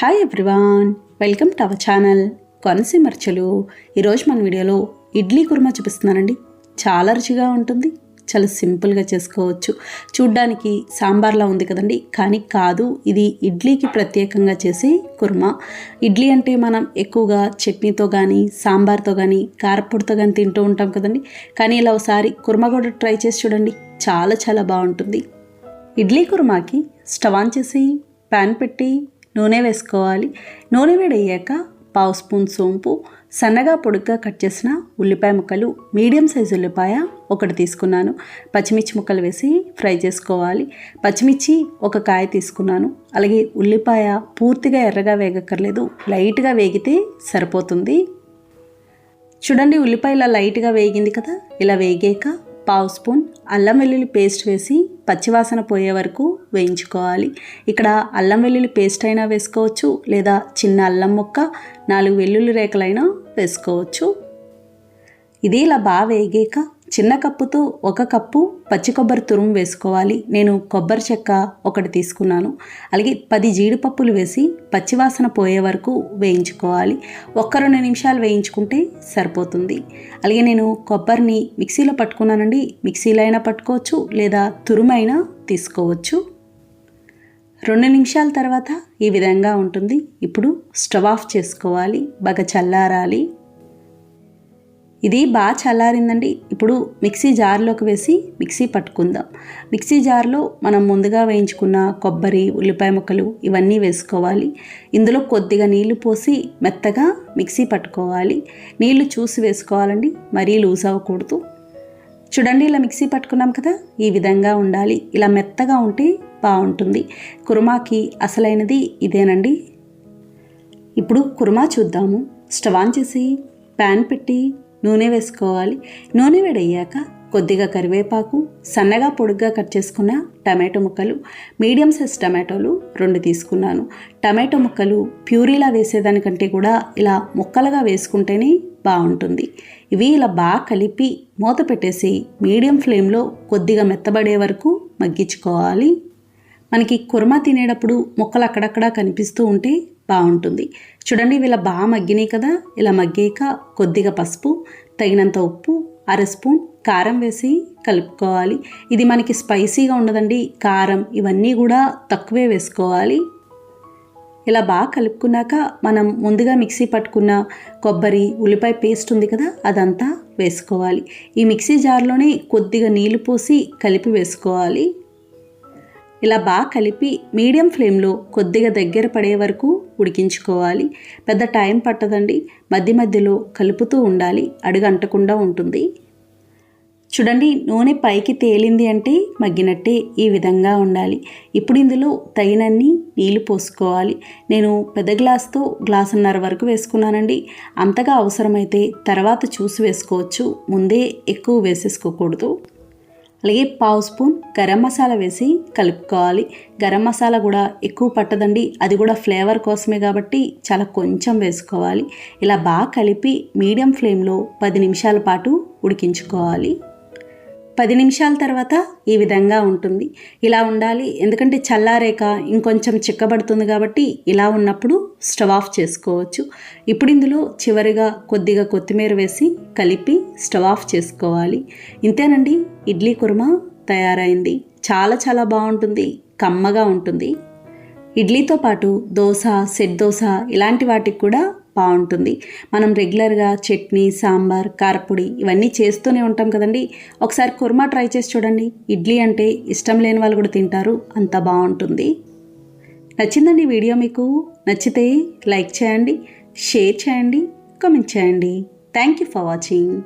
Hi everyone welcome to our channel కొనసీమర్చలు ఈరోజు మన వీడియోలో ఇడ్లీ కుర్మా చూపిస్తున్నానండి. చాలా రుచిగా ఉంటుంది చాలా సింపుల్గా చేసుకోవచ్చు. చూడ్డానికి సాంబార్లా ఉంది కదండి కానీ కాదు ఇది ఇడ్లీకి ప్రత్యేకంగా చేసే కుర్మా. ఇడ్లీ అంటే మనం ఎక్కువగా చట్నీతో కానీ సాంబార్తో కానీ కారపొడితో కానీ తింటూ ఉంటాం కదండి. కానీ ఇలా ఒకసారి కుర్మా కూడా ట్రై చేసి చూడండి చాలా చాలా బాగుంటుంది. ఇడ్లీ కుర్మాకి స్టవ్ ఆన్ చేసి ప్యాన్ పెట్టి నూనె వేసుకోవాలి. నూనె వేడయ్యాక పావు స్పూన్ సోంపు సన్నగా పొడుగ్గా కట్ చేసిన ఉల్లిపాయ ముక్కలు మీడియం సైజు ఉల్లిపాయ ఒకటి తీసుకున్నాను. పచ్చిమిర్చి ముక్కలు వేసి ఫ్రై చేసుకోవాలి. పచ్చిమిర్చి ఒక కాయ తీసుకున్నాను. అలాగే ఉల్లిపాయ పూర్తిగా ఎర్రగా వేగక్కర్లేదు. లైట్గా వేగితే సరిపోతుంది. చూడండి ఉల్లిపాయ ఇలా లైట్గా వేగింది కదా? ఇలా వేగాక పావు స్పూన్ అల్లం వెల్లుల్లి పేస్ట్ వేసి పచ్చివాసన పోయే వరకు వేయించుకోవాలి. ఇక్కడ అల్లం వెల్లుల్లి పేస్ట్ అయినా వేసుకోవచ్చు లేదా చిన్న అల్లం ముక్క నాలుగు వెల్లుల్లి రేకలైనా వేసుకోవచ్చు. ఇది ఇలా బాగా వేగాక చిన్న కప్పుతో ఒక కప్పు పచ్చి కొబ్బరి తురుము వేసుకోవాలి. నేను కొబ్బరి చెక్క ఒకటి తీసుకున్నాను. అలాగే పది జీడిపప్పులు వేసి పచ్చివాసన పోయే వరకు వేయించుకోవాలి. ఒక్క రెండు నిమిషాలు వేయించుకుంటే సరిపోతుంది. అలాగే నేను కొబ్బరిని మిక్సీలో పట్టుకున్నానండి. మిక్సీలో అయినా పట్టుకోవచ్చు లేదా తురుమైనా తీసుకోవచ్చు. రెండు నిమిషాల తర్వాత ఈ విధంగా ఉంటుంది. ఇప్పుడు స్టవ్ ఆఫ్ చేసుకోవాలి. బాగా చల్లారాలి. ఇది బాగా చల్లారిందండి. ఇప్పుడు మిక్సీ జార్లోకి వేసి మిక్సీ పట్టుకుందాం. మిక్సీ జార్లో మనం ముందుగా వేయించుకున్న కొబ్బరి ఉల్లిపాయ ముక్కలు ఇవన్నీ వేసుకోవాలి. ఇందులో కొద్దిగా నీళ్ళు పోసి మెత్తగా మిక్సీ పట్టుకోవాలి. నీళ్ళు చూసి వేసుకోవాలండి. మరీ లూజ్ అవ్వకూడదు. చూడండి ఇలా మిక్సీ పట్టుకున్నాం కదా? ఈ విధంగా ఉండాలి. ఇలా మెత్తగా ఉంటే బాగుంటుంది. కుర్మాకి అసలైనది ఇదేనండి. ఇప్పుడు కుర్మా చూద్దాము. స్టవ్ ఆన్ చేసి ప్యాన్ పెట్టి నూనె వేసుకోవాలి. నూనె వేడయ్యాక కొద్దిగా కరివేపాకు సన్నగా పొడుగ్గా కట్ చేసుకున్న టమాటో ముక్కలు మీడియం సైజ్ టమాటోలు రెండు తీసుకున్నాను. టమాటో ముక్కలు ప్యూరీలా వేసేదానికంటే కూడా ఇలా ముక్కలుగా వేసుకుంటేనే బాగుంటుంది. ఇవి ఇలా బాగా కలిపి మూత పెట్టేసి మీడియం ఫ్లేమ్లో కొద్దిగా మెత్తబడే వరకు మగ్గించుకోవాలి. మనకి కుర్మా తినేటప్పుడు మొక్కలు అక్కడక్కడ కనిపిస్తూ ఉంటే బాగుంటుంది. చూడండి ఇవి ఇలా బాగా మగ్గినాయి కదా. ఇలా మగ్గాక కొద్దిగా పసుపు తగినంత ఉప్పు అర స్పూన్ కారం వేసి కలుపుకోవాలి. ఇది మనకి స్పైసీగా ఉండదండి. కారం ఇవన్నీ కూడా తక్కువే వేసుకోవాలి. ఇలా బాగా కలుపుకున్నాక మనం ముందుగా మిక్సీ పట్టుకున్న కొబ్బరి ఉల్లిపాయ పేస్ట్ ఉంది కదా అదంతా వేసుకోవాలి. ఈ మిక్సీ జార్లోనే కొద్దిగా నీళ్ళు పోసి కలిపి వేసుకోవాలి. ఇలా బాగా కలిపి మీడియం ఫ్లేమ్లో కొద్దిగా దగ్గర పడే వరకు ఉడికించుకోవాలి. పెద్ద టైం పట్టదండి. మధ్య మధ్యలో కలుపుతూ ఉండాలి. అడుగు అంటకుండా ఉంటుంది. చూడండి నూనె పైకి తేలింది అంటే మగ్గినట్టే ఈ విధంగా ఉండాలి. ఇప్పుడు ఇందులో తగినన్ని నీళ్ళు పోసుకోవాలి. నేను పెద్ద గ్లాస్తో గ్లాసున్నర వరకు వేసుకున్నానండి. అంతగా అవసరమైతే తర్వాత చూసి వేసుకోవచ్చు. ముందే ఎక్కువ వేసేసుకోకూడదు. అలాగే పావు స్పూన్ గరం మసాలా వేసి కలుపుకోవాలి. గరం మసాలా కూడా ఎక్కువ పట్టదండి. అది కూడా ఫ్లేవర్ కోసమే కాబట్టి చాలా కొంచెం వేసుకోవాలి. ఇలా బాగా కలిపి మీడియం ఫ్లేమ్లో పది నిమిషాల పాటు ఉడికించుకోవాలి. పది నిమిషాల తర్వాత ఈ విధంగా ఉంటుంది. ఇలా ఉండాలి. ఎందుకంటే చల్లారేక ఇంకొంచెం చిక్కబడుతుంది కాబట్టి ఇలా ఉన్నప్పుడు స్టవ్ ఆఫ్ చేసుకోవచ్చు. ఇప్పుడు ఇందులో చివరిగా కొద్దిగా కొత్తిమీర వేసి కలిపి స్టవ్ ఆఫ్ చేసుకోవాలి. ఇంతేనండి. ఇడ్లీ కుర్మా తయారైంది. చాలా చాలా బాగుంటుంది. కమ్మగా ఉంటుంది. ఇడ్లీతో పాటు దోశ సెట్ దోశ ఇలాంటి వాటికి కూడా బాగుంటుంది. మనం రెగ్యులర్గా చట్నీ సాంబార్ కారపొడి ఇవన్నీ చేస్తూనే ఉంటాం కదండి. ఒకసారి కుర్మా ట్రై చేసి చూడండి. ఇడ్లీ అంటే ఇష్టం లేని వాళ్ళు కూడా తింటారు. అంత బాగుంటుంది. నచ్చిందండి వీడియో మీకు? నచ్చితే లైక్ చేయండి షేర్ చేయండి కామెంట్ చేయండి. Thank you for watching.